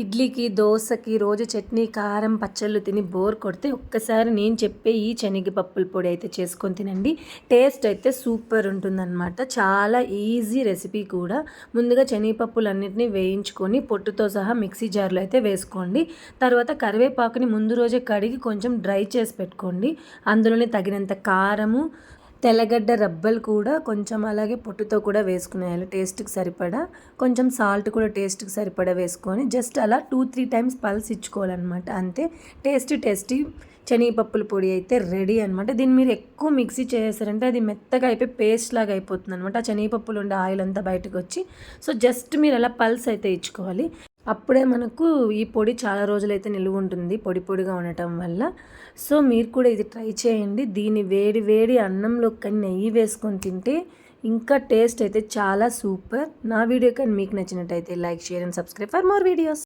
ఇడ్లీకి దోశకి రోజు చట్నీ కారం పచ్చళ్ళు తిని బోర్ కొడితే ఒక్కసారి నేను చెప్పే ఈ శనగపప్పుల పొడి అయితే చేసుకొని తినండి. టేస్ట్ అయితే సూపర్ ఉంటుందన్నమాట. చాలా ఈజీ రెసిపీ కూడా. ముందుగా శనగపప్పులన్నింటినీ వేయించుకొని పొట్టుతో సహా మిక్సీ జార్లో అయితే వేసుకోండి. తర్వాత కరివేపాకుని ముందు రోజే కడిగి కొంచెం డ్రై చేసి పెట్టుకోండి. అందులోనే తగినంత కారము తెల్లగడ్డ రబ్బలు కూడా కొంచెం అలాగే పొట్టుతో కూడా వేసుకునేయాలి. టేస్ట్కి సరిపడా కొంచెం సాల్ట్ కూడా టేస్ట్కి సరిపడా వేసుకొని జస్ట్ అలా టూ త్రీ టైమ్స్ పల్స్ ఇచ్చుకోవాలన్నమాట. అంతే. టేస్టీ టేస్టీ శనగపప్పుల పొడి అయితే రెడీ అనమాట దీన్ని మీరు ఎక్కువ మిక్సీ చేసారంటే అది మెత్తగా అయిపోయి పేస్ట్ లాగా అయిపోతుంది అనమాట ఆ శనగపప్పులు ఉండే ఆయిల్ అంతా బయటకు వచ్చి సో జస్ట్ మీరు అలా పల్స్ అయితే ఇచ్చుకోవాలి. అప్పుడే మనకు ఈ పొడి చాలా రోజులైతే నిలువ ఉంటుంది పొడి పొడిగా ఉండటం వల్ల. సో మీరు కూడా ఇది ట్రై చేయండి. దీన్ని వేడి వేడి అన్నంలో కానీ నెయ్యి వేసుకొని తింటే ఇంకా టేస్ట్ అయితే చాలా సూపర్. నా వీడియో కానీ మీకు నచ్చినట్టయితే like share and subscribe for more videos.